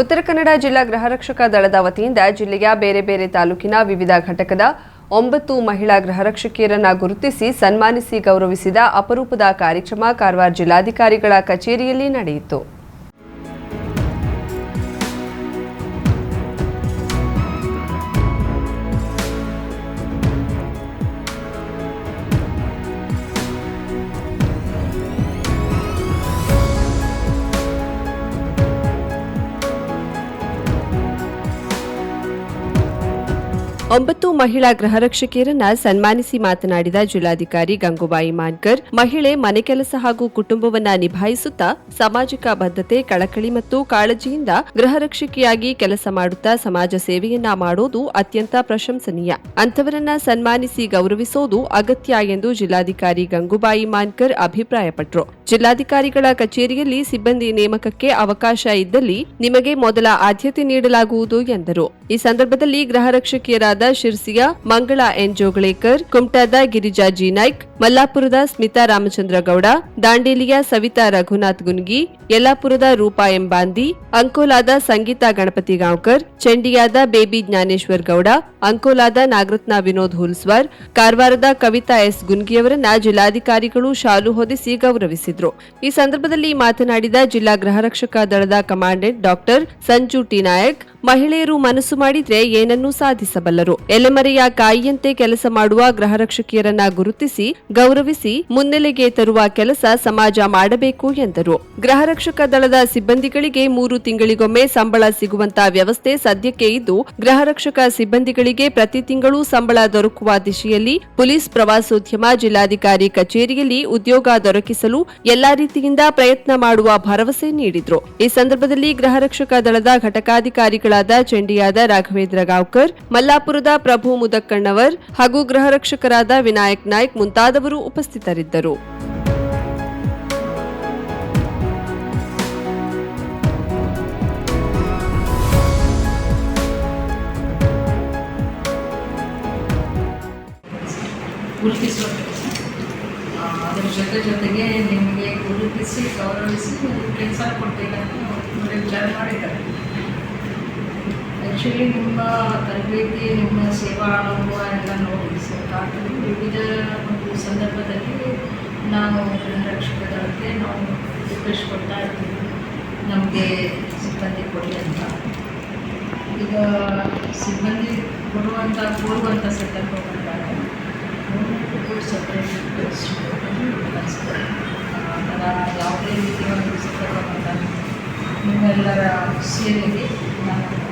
ಉತ್ತರ ಕನ್ನಡ ಜಿಲ್ಲಾ ಗೃಹರಕ್ಷಕ ದಳದ ವತಿಯಿಂದ ಜಿಲ್ಲೆಯ ಬೇರೆ ಬೇರೆ ತಾಲೂಕಿನ ವಿವಿಧ ಘಟಕದ ಒಂಬತ್ತು ಮಹಿಳಾ ಗೃಹರಕ್ಷಕಿಯರನ್ನ ಗುರುತಿಸಿ ಸನ್ಮಾನಿಸಿ ಗೌರವಿಸಿದ ಅಪರೂಪದ ಕಾರ್ಯಕ್ರಮ ಕಾರವಾರ ಜಿಲ್ಲಾಧಿಕಾರಿಗಳ ಕಚೇರಿಯಲ್ಲಿ ನಡೆಯಿತು. ಒಂಬತ್ತು ಮಹಿಳಾ ಗೃಹರಕ್ಷಕಿಯರನ್ನ ಸನ್ಮಾನಿಸಿ ಮಾತನಾಡಿದ ಜಿಲ್ಲಾಧಿಕಾರಿ ಗಂಗೂಬಾಯಿ ಮಾನ್ಕರ್, ಮಹಿಳೆ ಮನೆ ಕೆಲಸ ಹಾಗೂ ಕುಟುಂಬವನ್ನ ನಿಭಾಯಿಸುತ್ತಾ ಸಾಮಾಜಿಕ ಬದ್ಧತೆ ಕಳಕಳಿ ಮತ್ತು ಕಾಳಜಿಯಿಂದ ಗೃಹರಕ್ಷಕಿಯಾಗಿ ಕೆಲಸ ಮಾಡುತ್ತಾ ಸಮಾಜ ಸೇವೆಯನ್ನ ಮಾಡೋದು ಅತ್ಯಂತ ಪ್ರಶಂಸನೀಯ. ಅಂತವರನ್ನ ಸನ್ಮಾನಿಸಿ ಗೌರವಿಸೋದು ಅಗತ್ಯ ಎಂದು ಜಿಲ್ಲಾಧಿಕಾರಿ ಗಂಗೂಬಾಯಿ ಮಾನ್ಕರ್ ಅಭಿಪ್ರಾಯಪಟ್ಟರು ಜಿಲ್ಲಾಧಿಕಾರಿಗಳ ಕಚೇರಿಯಲ್ಲಿ ಸಿಬ್ಬಂದಿ ನೇಮಕಕ್ಕೆ ಅವಕಾಶ ಇದ್ದಲ್ಲಿ ನಿಮಗೆ ಮೊದಲ ಆದ್ಯತೆ ನೀಡಲಾಗುವುದು ಎಂದರು. ಈ ಸಂದರ್ಭದಲ್ಲಿ ಗೃಹರಕ್ಷಕಿಯರಾದ ಶಿರ್ಸಿಯ ಮಂಗಳಾ ಎನ್ ಜೋಗಳೇಕರ್, ಕುಮಟಾದ ಗಿರಿಜಾ ಜಿ ನಾಯ್ಕ್, ಮಲ್ಲಾಪುರದ ಸ್ಮಿತಾ ರಾಮಚಂದ್ರ ಗೌಡ ದಾಂಡೇಲಿಯ ಸವಿತಾ ರಘುನಾಥ್ ಗುನ್ಗಿ, ಯಲ್ಲಾಪುರದ ರೂಪಾ ಎಂಬಾಂದಿ ಅಂಕೋಲಾದ ಸಂಗೀತಾ ಗಣಪತಿ ಗಾಂವ್ಕರ್, ಚಂಡಿಯಾದ ಬೇಬಿ ಜ್ಞಾನೇಶ್ವರ್ ಗೌಡ, ಅಂಕೋಲಾದ ನಾಗರತ್ನ ವಿನೋದ್ ಹುಲ್ಸ್ವಾರ್, ಕಾರವಾರದ ಕವಿತಾ ಎಸ್ ಗುನ್ಗಿಯವರನ್ನ ಜಿಲ್ಲಾಧಿಕಾರಿಗಳು ಶಾಲು ಹೊದಿಸಿ ಗೌರವಿಸಿದ್ರು. ಈ ಸಂದರ್ಭದಲ್ಲಿ ಮಾತನಾಡಿದ ಜಿಲ್ಲಾ ಗೃಹರಕ್ಷಕ ದಳದ commandant doctor Sanju T Naik ಮಹಿಳೆಯರು ಮನಸ್ಸು ಮಾಡಿದ್ರೆ ಏನನ್ನೂ ಸಾಧಿಸಬಲ್ಲರು. ಎಲೆಮರೆಯ ಕಾಯಿಯಂತೆ ಕೆಲಸ ಮಾಡುವ ಗೃಹರಕ್ಷಕಿಯರನ್ನ ಗುರುತಿಸಿ, ಗೌರವಿಸಿ ಮುನ್ನೆಲೆಗೆ ತರುವ ಕೆಲಸ ಸಮಾಜ ಮಾಡಬೇಕು ಎಂದರು. ಗೃಹರಕ್ಷಕ ದಳದ ಸಿಬ್ಬಂದಿಗಳಿಗೆ ಮೂರು ತಿಂಗಳಿಗೊಮ್ಮೆ ಸಂಬಳ ಸಿಗುವಂತ ವ್ಯವಸ್ಥೆ ಸದ್ಯಕ್ಕೆ ಇದ್ದು, ಗೃಹರಕ್ಷಕ ಸಿಬ್ಬಂದಿಗಳಿಗೆ ಪ್ರತಿ ತಿಂಗಳು ಸಂಬಳ ದೊರಕುವ ದಿಶೆಯಲ್ಲಿ ಪೊಲೀಸ್ ಪ್ರವಾಸೋದ್ಯಮ ಜಿಲ್ಲಾಧಿಕಾರಿ ಕಚೇರಿಯಲ್ಲಿ ಉದ್ಯೋಗ ದೊರಕಿಸಲು ಎಲ್ಲಾ ರೀತಿಯಿಂದ ಪ್ರಯತ್ನ ಮಾಡುವ ಭರವಸೆ ನೀಡಿದ್ರು. ಈ ಸಂದರ್ಭದಲ್ಲಿ ಗೃಹರಕ್ಷಕ ದಳದ ಘಟಕಾಧಿಕಾರಿಗಳಾದ ಚಂಡಿಯಾದ ರಾಘವೇಂದ್ರ ಗಾವ್ಕರ್, ಮಲ್ಲಾಪುರದ ಪ್ರಭು ಮುದಕ್ಕಣ್ಣವರ್ ಹಾಗೂ ಗೃಹರಕ್ಷಕರಾದ ವಿನಾಯಕ್ ನಾಯ್ಕ್ ಮುಂತಾದವರು ಉಪಸ್ಥಿತರಿದ್ದರು. ಅದ್ರ ಜೊತೆ ಜೊತೆಗೆ ನಿಮಗೆ ಗುರುತಿಸಿ ಗೌರವಿಸಿ ಕೆಲಸ ಕೊಡಬೇಕಂತ ವಿಚಾರ ಮಾಡಿದ್ದಾರೆ. ಆ್ಯಕ್ಚುಲಿ ನಿಮ್ಮ ತರಬೇತಿ, ನಿಮ್ಮ ಸೇವಾ ಅನುಭವ ಎಲ್ಲ ನೋಡಿ ಆದರೆ ವಿವಿಧ ಒಂದು ಸಂದರ್ಭದಲ್ಲಿ ನಾವು ಗೃಹರಕ್ಷಕ ದಳಕ್ಕೆ ನಾವು ರಿಕ್ವೆಸ್ಟ್ ಕೊಡ್ತಾ ಇರ್ತೀವಿ. ನಮಗೆ ಸಿಬ್ಬಂದಿ ಕೊಡಿ ಅಂತ. ಈಗ ಸಿಬ್ಬಂದಿ ಕೊಡುವಂಥ ಕೋರುವಂಥ ಸಂದರ್ಭ ಬಂದಾಗ ಸಪ್ರೇಟ್ ಆ ಥರ ಯಾವುದೇ ರೀತಿಯ ಒಂದು ಸಂದರ್ಭ ಬಂದಾಗ ನಿಮ್ಮೆಲ್ಲರ ಸೇವೆಗೆ ನಾನು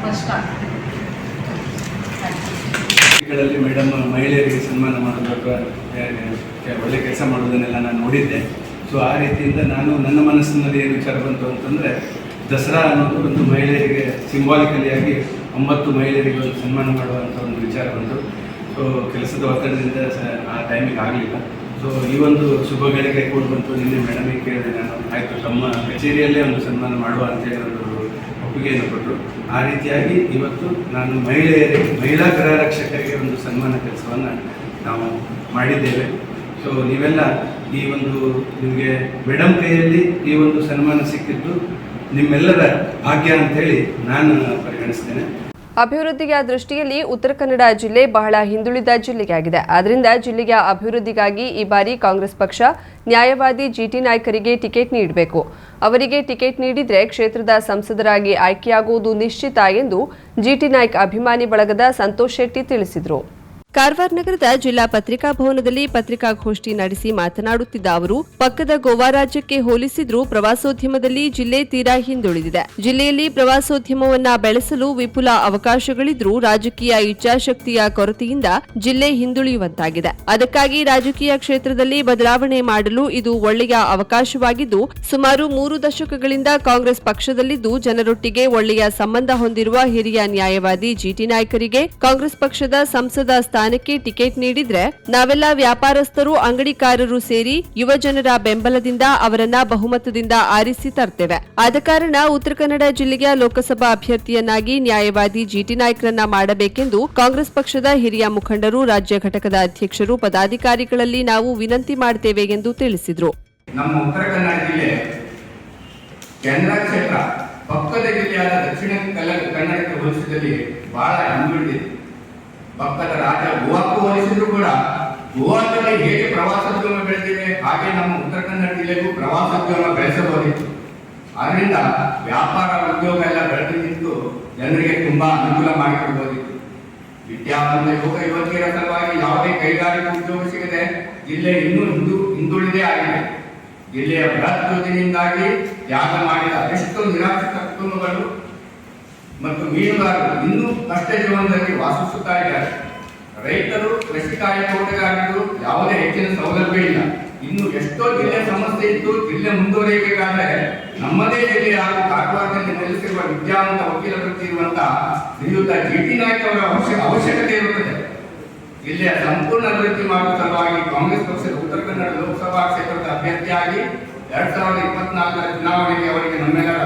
ಥ್ಯಾಂಕ್ಗಳಲ್ಲಿ ಮೇಡಮ್, ಮಹಿಳೆಯರಿಗೆ ಸನ್ಮಾನ ಮಾಡೋದು ಒಳ್ಳೆ ಕೆಲಸ ಮಾಡೋದನ್ನೆಲ್ಲ ನಾನು ನೋಡಿದ್ದೆ. ಸೊ ಆ ರೀತಿಯಿಂದ ನಾನು ನನ್ನ ಮನಸ್ಸಿನಲ್ಲಿ ಏನು ವಿಚಾರ ಬಂತು ಅಂತಂದರೆ, ದಸರಾ ಅನ್ನೋದು ಒಂದು ಮಹಿಳೆಯರಿಗೆ ಸಿಂಬಾಲಿಕಲಿ ಆಗಿ ಒಂಬತ್ತು ಮಹಿಳೆಯರಿಗೆ ಒಂದು ಸನ್ಮಾನ ಮಾಡುವಂಥ ಒಂದು ವಿಚಾರ ಬಂತು. ಸೊ ಕೆಲಸದ ಒತ್ತಡದಿಂದ ಆ ಟೈಮಿಗೆ ಆಗಲಿಲ್ಲ. ಸೊ ಈ ಒಂದು ಶುಭ ಗಳಿಗೆ ಕೂಡಿ ಬಂತು. ನಿನ್ನೆ ಮೇಡಮಿಗೆ ಕೇಳಿದೆ ನಾನು, ಆಯಿತು, ತಮ್ಮ ಕಚೇರಿಯಲ್ಲೇ ಒಂದು ಸನ್ಮಾನ ಮಾಡುವ ಅಂತೇಳಿ ಒಂದು ಒಪ್ಪಿಗೆಯನ್ನು ಕೊಟ್ಟರು. ಆ ರೀತಿಯಾಗಿ ಇವತ್ತು ನಾನು ಮಹಿಳೆಯರಿಗೆ ಮಹಿಳಾ ಗೃಹರಕ್ಷಕರಿಗೆ ಒಂದು ಸನ್ಮಾನ ಕೆಲಸವನ್ನು ನಾವು ಮಾಡಿದ್ದೇವೆ. ಸೊ ನೀವೆಲ್ಲ ಈ ಒಂದು ನಿಮಗೆ ಮೇಡಮ್ ಕೈಯಲ್ಲಿ ಈ ಒಂದು ಸನ್ಮಾನ ಸಿಕ್ಕಿದ್ದು ನಿಮ್ಮೆಲ್ಲರ ಭಾಗ್ಯ ಅಂತೇಳಿ ನಾನು ಪರಿಗಣಿಸ್ತೇನೆ. ಅಭಿವೃದ್ಧಿಯ ದೃಷ್ಟಿಯಲ್ಲಿ ಉತ್ತರ ಕನ್ನಡ ಜಿಲ್ಲೆ ಬಹಳ ಹಿಂದುಳಿದ ಜಿಲ್ಲೆಯಾಗಿದೆ. ಆದ್ದರಿಂದ ಜಿಲ್ಲೆಯ ಅಭಿವೃದ್ಧಿಗಾಗಿ ಈ ಬಾರಿ ಕಾಂಗ್ರೆಸ್ ಪಕ್ಷ ನ್ಯಾಯವಾದಿ ಜಿಟಿ ನಾಯ್ಕರಿಗೆ ಟಿಕೆಟ್ ನೀಡಬೇಕು. ಅವರಿಗೆ ಟಿಕೆಟ್ ನೀಡಿದರೆ ಕ್ಷೇತ್ರದ ಸಂಸದರಾಗಿ ಆಯ್ಕೆಯಾಗುವುದು ನಿಶ್ಚಿತ ಎಂದು ಜಿಟಿ ನಾಯ್ಕ್ ಅಭಿಮಾನಿ ಬಳಗದ ಸಂತೋಷ್ ಶೆಟ್ಟಿ ತಿಳಿಸಿದರು. ಕಾರವಾರ ನಗರದ ಜಿಲ್ಲಾ ಪತ್ರಿಕಾ ಭವನದಲ್ಲಿ ಪತ್ರಿಕಾಗೋಷ್ಠಿ ನಡೆಸಿ ಮಾತನಾಡುತ್ತಿದ್ದ ಅವರು, ಪಕ್ಕದ ಗೋವಾ ರಾಜ್ಯಕ್ಕೆ ಹೋಲಿಸಿದ್ರೂ ಪ್ರವಾಸೋದ್ಯಮದಲ್ಲಿ ಜಿಲ್ಲೆ ತೀರಾ ಹಿಂದುಳಿದಿದೆ. ಜಿಲ್ಲೆಯಲ್ಲಿ ಪ್ರವಾಸೋದ್ಯಮವನ್ನ ಬೆಳೆಸಲು ವಿಪುಲ ಅವಕಾಶಗಳಿದ್ರೂ ರಾಜಕೀಯ ಇಚ್ಛಾಶಕ್ತಿಯ ಕೊರತೆಯಿಂದ ಜಿಲ್ಲೆ ಹಿಂದುಳಿಯುವಂತಾಗಿದೆ. ಅದಕ್ಕಾಗಿ ರಾಜಕೀಯ ಕ್ಷೇತ್ರದಲ್ಲಿ ಬದಲಾವಣೆ ಮಾಡಲು ಇದು ಒಳ್ಳೆಯ ಅವಕಾಶವಾಗಿದ್ದು, ಸುಮಾರು ಮೂರು ದಶಕಗಳಿಂದ ಕಾಂಗ್ರೆಸ್ ಪಕ್ಷದಲ್ಲಿದ್ದು ಜನರೊಟ್ಟಿಗೆ ಒಳ್ಳೆಯ ಸಂಬಂಧ ಹೊಂದಿರುವ ಹಿರಿಯ ನ್ಯಾಯವಾದಿ ಜಿಟಿ ನಾಯ್ಕರಿಗೆ ಕಾಂಗ್ರೆಸ್ ಪಕ್ಷದ ಸಂಸದ ಸ್ಥಾನಕ್ಕೆ ಟಿಕೆಟ್ ನೀಡಿದ್ರೆ ನಾವೆಲ್ಲ ವ್ಯಾಪಾರಸ್ಥರು, ಅಂಗಡಿಕಾರರು ಸೇರಿ ಯುವ ಜನರ ಬೆಂಬಲದಿಂದ ಅವರನ್ನ ಬಹುಮತದಿಂದ ಆರಿಸಿ ತರ್ತೇವೆ. ಆದ ಕಾರಣ ಉತ್ತರ ಕನ್ನಡ ಜಿಲ್ಲೆಯ ಲೋಕಸಭಾ ಅಭ್ಯರ್ಥಿಯನ್ನಾಗಿ ನ್ಯಾಯವಾದಿ ಜಿಟಿ ನಾಯ್ಕರನ್ನ ಮಾಡಬೇಕೆಂದು ಕಾಂಗ್ರೆಸ್ ಪಕ್ಷದ ಹಿರಿಯ ಮುಖಂಡರು, ರಾಜ್ಯ ಘಟಕದ ಅಧ್ಯಕ್ಷರು, ಪದಾಧಿಕಾರಿಗಳಲ್ಲಿ ನಾವು ವಿನಂತಿ ಮಾಡುತ್ತೇವೆ ಎಂದು ತಿಳಿಸಿದರು. ನಮ್ಮ ಉತ್ತರ ಕನ್ನಡ ಜಿಲ್ಲೆ ಕ್ಷೇತ್ರ, ಪಕ್ಕದ ಜಿಲ್ಲೆಯಾದ ದಕ್ಷಿಣ ಕನ್ನಡ ಕನ್ನಡಕ್ಕೆ ಹೋಲಿಸಿದಲ್ಲಿ ಬಹಳ ಹಿಂದುಳಿದಿದೆ ಪಕ್ಕದ ರಾಜ ಗೋವಾಕ್ಕೂ ಹೋಲಿಸಿದ್ರು ಕೂಡ ಗೋವಾದಲ್ಲಿ ಹೇಗೆ ಪ್ರವಾಸೋದ್ಯಮ ಬೆಳೆದಿದೆ ಹಾಗೆ ನಮ್ಮ ಉತ್ತರ ಕನ್ನಡ ಜಿಲ್ಲೆಗೂ ಪ್ರವಾಸೋದ್ಯಮ ಬೆಳೆಸಬಹುದಿತ್ತು. ಆದ್ರಿಂದ ವ್ಯಾಪಾರ ಉದ್ಯೋಗ ಎಲ್ಲ ಬೆಳೆದು ನಿಂತು ಜನರಿಗೆ ತುಂಬಾ ಅನುಕೂಲ ಮಾಡಿಕೊಡ್ಬೋದಿತ್ತು. ವಿದ್ಯಾವಂತ ಯುವಕ ಯುವತಿಯರ ಸಲುವಾಗಿ ಯಾವುದೇ ಕೈಗಾರಿಕಾ ಉದ್ಯೋಗ ಸಿಗದೆ ಜಿಲ್ಲೆ ಇನ್ನೂ ಹಿಂದು, ಹಿಂದುಳಿದೇ ಆಗಿದೆ. ಜಿಲ್ಲೆಯ ಬೃಹತ್ ಯೋಜನೆಯಿಂದಾಗಿ ತ್ಯಾಗ ಮಾಡಿದ ಅದೆಷ್ಟೋ ನಿರಾಶ್ರಿತ ಕುಟುಂಬಗಳು ಮತ್ತು ಮೀನುಗಾರರು ಇನ್ನೂ ಕಷ್ಟ ಜೀವನದಲ್ಲಿ ವಾಸಿಸುತ್ತಾ ಇದ್ದಾರೆ. ರೈತರು, ಕೃಷಿ ಕಾರ್ಯಕರ್ತರಾಗಿದ್ದು ಯಾವುದೇ ಹೆಚ್ಚಿನ ಸೌಲಭ್ಯ ಇಲ್ಲ. ಇನ್ನು ಎಷ್ಟೋ ಜಿಲ್ಲೆ ಸಮಸ್ಯೆ ಇದ್ದು ಜಿಲ್ಲೆ ಮುಂದುವರಿಯಬೇಕಾದ್ರೆ ನಮ್ಮದೇ ಜಿಲ್ಲೆ ಹಾಗೂ ಕಾರವಾರದಲ್ಲಿ ನೆಲೆಸಿರುವ ವಿದ್ಯಾವಂತ ವಕೀಲ ಇರುವಂತಹ ಶ್ರೀಯುತ ಜಿ ಟಿ ನಾಯ್ಕ ಅವರ ಅವಶ್ಯ, ಅವಶ್ಯಕತೆ ಇರುತ್ತದೆ. ಜಿಲ್ಲೆಯ ಸಂಪೂರ್ಣ ಅಭಿವೃದ್ಧಿ ಮಾಡುವ ಸಲುವಾಗಿ ಕಾಂಗ್ರೆಸ್ ಪಕ್ಷದ ಉತ್ತರ ಕನ್ನಡ ಲೋಕಸಭಾ ಕ್ಷೇತ್ರದ ಅಭ್ಯರ್ಥಿಯಾಗಿ ಎರಡ್ ಸಾವಿರದ ಇಪ್ಪತ್ನಾಲ್ಕರ ಚುನಾವಣೆಗೆ ಅವರಿಗೆ ನಮ್ಮೆಲ್ಲರ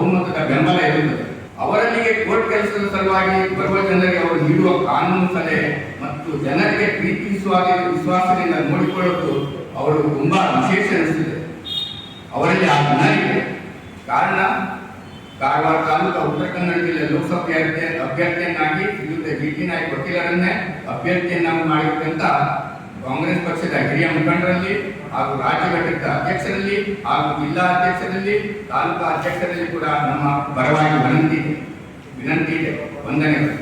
ಬಹುಮತದ ಬೆಂಬಲ ಇರುತ್ತದೆ. ಅವರಲ್ಲಿಗೆ ಕೋರ್ಟ್ ಕೆಲಸದ ಸಲುವಾಗಿ ಬರುವ ಜನರಿಗೆ ಅವರು ನೀಡುವ ಕಾನೂನು ಸಲಹೆ ಮತ್ತು ಜನರಿಗೆ ಪ್ರೀತಿ ವಿಶ್ವಾಸ ವಿಶ್ವಾಸದಿಂದ ನೋಡಿಕೊಳ್ಳುವುದು ಅವರು ತುಂಬಾ ವಿಶೇಷ ಅನಿಸುತ್ತದೆ ಅವರಲ್ಲಿ ಆ ಗುಣ ಇದೆ. ಕಾರಣ, ಕಾರವಾರ ತಾಲೂಕು ಉತ್ತರ ಕನ್ನಡ ಜಿಲ್ಲೆ ಲೋಕಸಭೆ ಅಭ್ಯ- ಅಭ್ಯರ್ಥಿಯನ್ನಾಗಿ ಶ್ರೀಯುತ ಟಿ ನಾಯ್ಕ ವಕೀಲರನ್ನೇ ಅಭ್ಯರ್ಥಿಯನ್ನಾಗಿ ಮಾಡಿರುವಂತ ಕಾಂಗ್ರೆಸ್ ಪಕ್ಷದ ಹಿರಿಯ ಮುಖಂಡರಲ್ಲಿ ಹಾಗೂ ರಾಜ್ಯ ಘಟಕದ ಅಧ್ಯಕ್ಷರಲ್ಲಿ ಹಾಗೂ ಜಿಲ್ಲಾ ಅಧ್ಯಕ್ಷರಲ್ಲಿ ತಾಲೂಕಾ ಅಧ್ಯಕ್ಷರಲ್ಲಿ ಕೂಡ ನಮ್ಮ ಪರವಾಗಿ ವಿನಂತಿ ವಿನಂತಿ ಇದೆ. ವಂದನೆಗಳು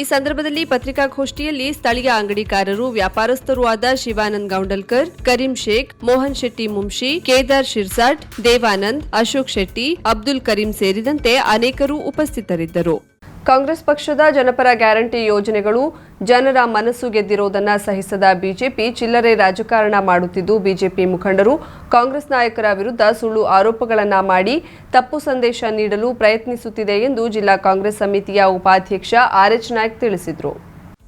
ಈ ಸಂದರ್ಭದಲ್ಲಿ ಪತ್ರಿಕಾಗೋಷ್ಠಿಯಲ್ಲಿ ಸ್ಥಳೀಯ ಅಂಗಡಿಕಾರರು, ವ್ಯಾಪಾರಸ್ಥರು ಆದ ಶಿವಾನಂದ್ ಗೌಂಡಲ್ಕರ್, ಕರೀಂ ಶೇಖ್, ಮೋಹನ್ ಶೆಟ್ಟಿ ಮುಂಶಿ, ಕೇದಾರ್ ಶಿರ್ಸಾಟ್, ದೇವಾನಂದ್, ಅಶೋಕ್ ಶೆಟ್ಟಿ, ಅಬ್ದುಲ್ ಕರೀಂ ಸೇರಿದಂತೆ ಅನೇಕರು ಉಪಸ್ಥಿತರಿದ್ದರು. ಕಾಂಗ್ರೆಸ್ ಪಕ್ಷದ ಜನಪರ ಗ್ಯಾರಂಟಿ ಯೋಜನೆಗಳು ಜನರ ಮನಸ್ಸು ಗೆದ್ದಿರುವುದನ್ನು ಸಹಿಸದ ಬಿಜೆಪಿ ಚಿಲ್ಲರೆ ರಾಜಕಾರಣ ಮಾಡುತ್ತಿದ್ದು, ಬಿಜೆಪಿ ಮುಖಂಡರು ಕಾಂಗ್ರೆಸ್ ನಾಯಕರ ವಿರುದ್ಧ ಸುಳ್ಳು ಆರೋಪಗಳನ್ನು ಮಾಡಿ ತಪ್ಪು ಸಂದೇಶ ನೀಡಲು ಪ್ರಯತ್ನಿಸುತ್ತಿದೆ ಎಂದು ಜಿಲ್ಲಾ ಕಾಂಗ್ರೆಸ್ ಸಮಿತಿಯ ಉಪಾಧ್ಯಕ್ಷ ಆರ್ಎಚ್ ನಾಯ್ಕ್ ತಿಳಿಸಿದರು.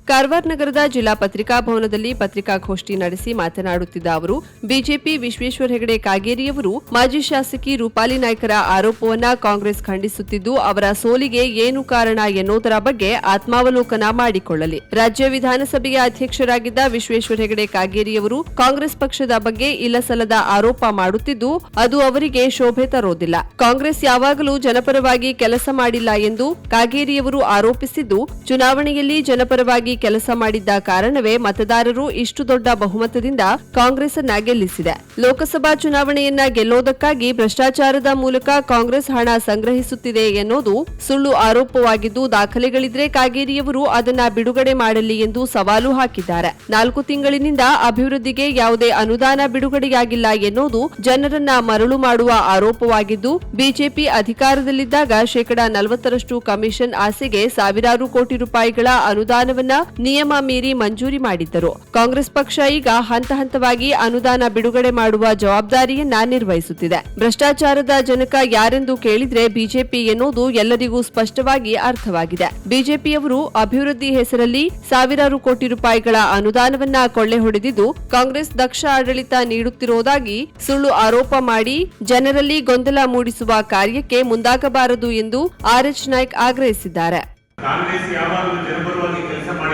ಕಾರವಾರ ನಗರದ ಜಿಲ್ಲಾ ಪತ್ರಿಕಾ ಭವನದಲ್ಲಿ ಪತ್ರಿಕಾಗೋಷ್ಠಿ ನಡೆಸಿ ಮಾತನಾಡುತ್ತಿದ್ದ ಅವರು, ಬಿಜೆಪಿ ವಿಶ್ವೇಶ್ವರ ಹೆಗಡೆ ಕಾಗೇರಿಯವರು ಮಾಜಿ ಶಾಸಕಿ ರೂಪಾಲಿ ನಾಯ್ಕರ ಆರೋಪವನ್ನ ಕಾಂಗ್ರೆಸ್ ಖಂಡಿಸುತ್ತಿದ್ದು, ಅವರ ಸೋಲಿಗೆ ಏನು ಕಾರಣ ಎನ್ನುವುದರ ಬಗ್ಗೆ ಆತ್ಮಾವಲೋಕನ ಮಾಡಿಕೊಳ್ಳಲಿ. ರಾಜ್ಯ ವಿಧಾನಸಭೆಯ ಅಧ್ಯಕ್ಷರಾಗಿದ್ದ ವಿಶ್ವೇಶ್ವರ ಹೆಗಡೆ ಕಾಗೇರಿಯವರು ಕಾಂಗ್ರೆಸ್ ಪಕ್ಷದ ಬಗ್ಗೆ ಇಲ್ಲಸಲ್ಲದ ಆರೋಪ ಮಾಡುತ್ತಿದ್ದು, ಅದು ಅವರಿಗೆ ಶೋಭೆ ತರೋದಿಲ್ಲ. ಕಾಂಗ್ರೆಸ್ ಯಾವಾಗಲೂ ಜನಪರವಾಗಿ ಕೆಲಸ ಮಾಡಿಲ್ಲ ಎಂದು ಕಾಗೇರಿಯವರು ಆರೋಪಿಸಿದ್ದು, ಚುನಾವಣೆಯಲ್ಲಿ ಜನಪರವಾಗಿ ಕೆಲಸ ಮಾಡಿದ್ದ ಕಾರಣವೇ ಮತದಾರರು ಇಷ್ಟು ದೊಡ್ಡ ಬಹುಮತದಿಂದ ಕಾಂಗ್ರೆಸ್ ಅನ್ನ ಗೆಲ್ಲಿಸಿದೆ. ಲೋಕಸಭಾ ಚುನಾವಣೆಯನ್ನ ಗೆಲ್ಲೋದಕ್ಕಾಗಿ ಭ್ರಷ್ಟಾಚಾರದ ಮೂಲಕ ಕಾಂಗ್ರೆಸ್ ಹಣ ಸಂಗ್ರಹಿಸುತ್ತಿದೆ ಎನ್ನುವುದು ಸುಳ್ಳು ಆರೋಪವಾಗಿದ್ದು, ದಾಖಲೆಗಳಿದ್ರೆ ಕಾಗೇರಿಯವರು ಅದನ್ನ ಬಿಡುಗಡೆ ಮಾಡಲಿ ಎಂದು ಸವಾಲು ಹಾಕಿದ್ದಾರೆ. ನಾಲ್ಕು ತಿಂಗಳಿನಿಂದ ಅಭಿವೃದ್ಧಿಗೆ ಯಾವುದೇ ಅನುದಾನ ಬಿಡುಗಡೆಯಾಗಿಲ್ಲ ಎನ್ನುವುದು ಜನರನ್ನ ಮರಳು ಮಾಡುವ ಆರೋಪವಾಗಿದ್ದು, ಬಿಜೆಪಿ ಅಧಿಕಾರದಲ್ಲಿದ್ದಾಗ ಶೇಕಡಾ ನಲವತ್ತರಷ್ಟು ಕಮಿಷನ್ ಆಸೆಗೆ ಸಾವಿರಾರು ಕೋಟಿ ರೂಪಾಯಿಗಳ ಅನುದಾನವನ್ನ ನಿಯಮ ಮೀರಿ ಮಂಜೂರಿ ಮಾಡಿದ್ದರು. ಕಾಂಗ್ರೆಸ್ ಪಕ್ಷ ಈಗ ಹಂತ ಹಂತವಾಗಿ ಅನುದಾನ ಬಿಡುಗಡೆ ಮಾಡುವ ಜವಾಬ್ದಾರಿಯನ್ನ ನಿರ್ವಹಿಸುತ್ತಿದೆ. ಭ್ರಷ್ಟಾಚಾರದ ಜನಕ ಯಾರೆಂದು ಕೇಳಿದ್ರೆ ಬಿಜೆಪಿ ಎನ್ನುವುದು ಎಲ್ಲರಿಗೂ ಸ್ಪಷ್ಟವಾಗಿ ಅರ್ಥವಾಗಿದೆ. ಬಿಜೆಪಿಯವರು ಅಭಿವೃದ್ಧಿ ಹೆಸರಲ್ಲಿ ಸಾವಿರಾರು ಕೋಟಿ ರೂಪಾಯಿಗಳ ಅನುದಾನವನ್ನ ಕೊಳ್ಳೆ ಹೊಡೆದಿದ್ದು, ಕಾಂಗ್ರೆಸ್ ದಕ್ಷ ಆಡಳಿತ ನೀಡುತ್ತಿರುವುದಾಗಿ ಸುಳ್ಳು ಆರೋಪ ಮಾಡಿ ಜನರಲ್ಲಿ ಗೊಂದಲ ಮೂಡಿಸುವ ಕಾರ್ಯಕ್ಕೆ ಮುಂದಾಗಬಾರದು ಎಂದು ಆರ್ಎಚ್ ನಾಯ್ಕ್ ಆಗ್ರಹಿಸಿದ್ದಾರೆ.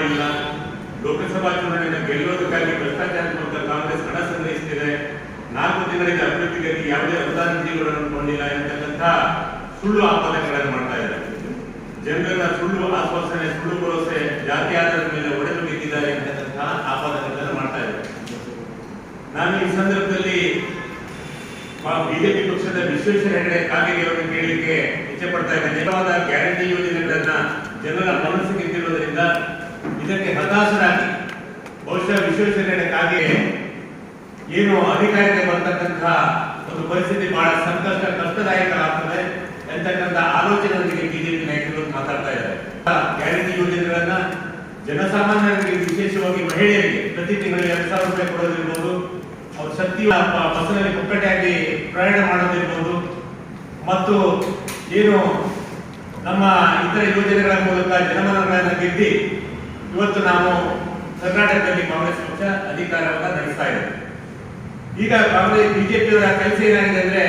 ಮಾಡಿಲ್ಲ ಲೋಕಸಭಾ ಚುನಾವಣೆಯನ್ನು ಗೆಲ್ಲೋದಕ್ಕಾಗಿ ಭ್ರಷ್ಟಾಚಾರ ಮೂಲಕ ಕಾಂಗ್ರೆಸ್ ಹಣ ಸಂಗ್ರಹಿಸುತ್ತಿದೆ ನಾಲ್ಕು ತಿಂಗಳಿಂದ ಅಭಿವೃದ್ಧಿಗಾಗಿ ಯಾವುದೇ ಅನುದಾನ ನಿಧಿಗಳನ್ನು ಕೊಂಡಿಲ್ಲ ಎಂತಕ್ಕಂಥ ಸುಳ್ಳು ಆಪಾದನೆಗಳನ್ನು ಮಾಡ್ತಾ ಇದ್ದಾರೆ. ಜನರನ್ನ ಸುಳ್ಳು ಆಶ್ವಾಸನೆ, ಸುಳ್ಳು ಭರವಸೆ ಜಾತಿ ಆಧಾರದ ಮೇಲೆ ಒಡೆದು ಬಿದ್ದಿದ್ದಾರೆ ಎಂತಕ್ಕಂಥ ಆಪಾದನೆಗಳನ್ನು ಮಾಡ್ತಾ ಇದ್ದಾರೆ. ನಾನು ಈ ಸಂದರ್ಭದಲ್ಲಿ ಬಿಜೆಪಿ ಪಕ್ಷದ ವಿಶ್ವೇಶ್ವರ ಹೆಗಡೆ ಕಾಗೇರಿ ಅವರನ್ನು ಕೇಳಲಿಕ್ಕೆ ಇಚ್ಛೆ ಪಡ್ತಾ ಇದ್ದೇನೆ. ನಿಜವಾದ ಗ್ಯಾರಂಟಿ ಯೋಜನೆಗಳನ್ನ ಜನರ ಮನಸ್ಸಿಗೆ ಗೆದ್ದಿರುವುದರಿಂದ ಇದಕ್ಕೆ ಹತಾಶರಾಗಿ ಬಹುಶಃ ವಿಶ್ವೇಶ್ವರ ಹೆಗಡೆ ಏನು ಅಧಿಕಾರಕ್ಕೆ ಬರ್ತಕ್ಕಂತಹ ಒಂದು ಪರಿಸ್ಥಿತಿ ಬಹಳ ಸಂಕಷ್ಟ ಕಷ್ಟದಾಯಕ ಆಗ್ತದೆ ಎಂತಕ್ಕಂಥ ಆಲೋಚನೆಯೊಂದಿಗೆ ಬಿಜೆಪಿ ನಾಯಕರು ಮಾತಾಡ್ತಾ ಇದ್ದಾರೆ. ಗ್ಯಾರಂಟಿ ಯೋಜನೆಗಳನ್ನ ಜನಸಾಮಾನ್ಯರಿಗೆ ವಿಶೇಷವಾಗಿ ಮಹಿಳೆಯರಿಗೆ ಪ್ರತಿ ತಿಂಗಳು ಎರಡು ಸಾವಿರ ರೂಪಾಯಿ ಕೊಡೋದಿರ್ಬೋದು. ಅವ್ರ ಶಕ್ತಿ ಬಸ್ನಲ್ಲಿ ಪುಕ್ಕಟೆಯಾಗಿ ಪ್ರಯಾಣ ಮಾಡೋದಿರ್ಬೋದು. ಮತ್ತು ಏನು ನಮ್ಮ ಇತರ ಯೋಜನೆಗಳ ಮೂಲಕ ಜನಮನಗಳನ್ನು ಗೆದ್ದಿ ಇವತ್ತು ನಾವು ಕರ್ನಾಟಕದಲ್ಲಿ ಕಾಂಗ್ರೆಸ್ ಪಕ್ಷ ಅಧಿಕಾರವನ್ನು ನಡೆಸ್ತಾ ಇದೆ. ಈಗ ಕಾಂಗ್ರೆಸ್ ಬಿಜೆಪಿಯವರ ಕೆಲಸ ಏನಾಗಿದೆ ಅಂದ್ರೆ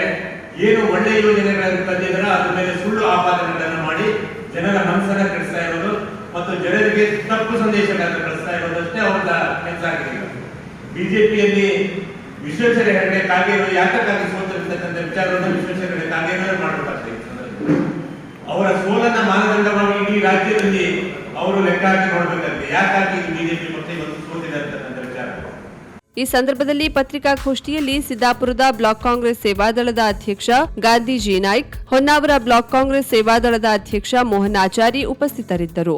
ಏನು ಒಳ್ಳೆ ಯೋಜನೆಗಳನ್ನು ತಂದಿದ್ರೆ ಅದ್ರ ಮೇಲೆ ಸುಳ್ಳು ಆಪಾದನೆಗಳನ್ನು ಮಾಡಿ ಜನರ ಮನಸ್ಸನ್ನ ಕೆಡಿಸ್ತಾ ಇರೋದು ಮತ್ತು ಜನರಿಗೆ ತಪ್ಪು ಸಂದೇಶಗಳನ್ನು ಕಳಿಸ್ತಾ ಇರೋದಷ್ಟೇ ಅವರ ಕೆಲಸ ಆಗಿದೆ ಬಿಜೆಪಿಯಲ್ಲಿ ವಿಶ್ವೇಶ್ವರ ಹೆಗಡೆ ಕಾಗೇರು ಯಾತಕ್ಕಾಗಿ ಸೋತಿರ್ತಕ್ಕಂಥ ವಿಚಾರವನ್ನು ವಿಶ್ವೇಶ್ವರ ಹೆಗಡೆ ಕಾಗೇರು ಮಾಡಬೇಕಾಗ್ತದೆ ಅವರ ಸೋಲನ್ನ ಮಾನದಂಡವಾಗಿ ಇಡೀ ರಾಜ್ಯದಲ್ಲಿ ಅವರು ಲೆಕ್ಕ ಹಾಕಿ ನೋಡಬೇಕಂತೆ ಯಾಕಾಗಿ ಬಿಜೆಪಿ ಮತ್ತೆ ಇವತ್ತು ಸೋತಿದೆ ಅಂತಕ್ಕಂಥ ವಿಚಾರ? ಈ ಸಂದರ್ಭದಲ್ಲಿ ಪತ್ರಿಕಾಗೋಷ್ಠಿಯಲ್ಲಿ ಸಿದ್ದಾಪುರದ ಬ್ಲಾಕ್ ಕಾಂಗ್ರೆಸ್ ಸೇವಾದಳದ ಅಧ್ಯಕ್ಷ ಗಾಂಧೀಜಿ ನಾಯ್ಕ್, ಹೊನ್ನಾವರ ಬ್ಲಾಕ್ ಕಾಂಗ್ರೆಸ್ ಸೇವಾದಳದ ಅಧ್ಯಕ್ಷ ಮೋಹನ್ ಆಚಾರಿ ಉಪಸ್ಥಿತರಿದ್ದರು.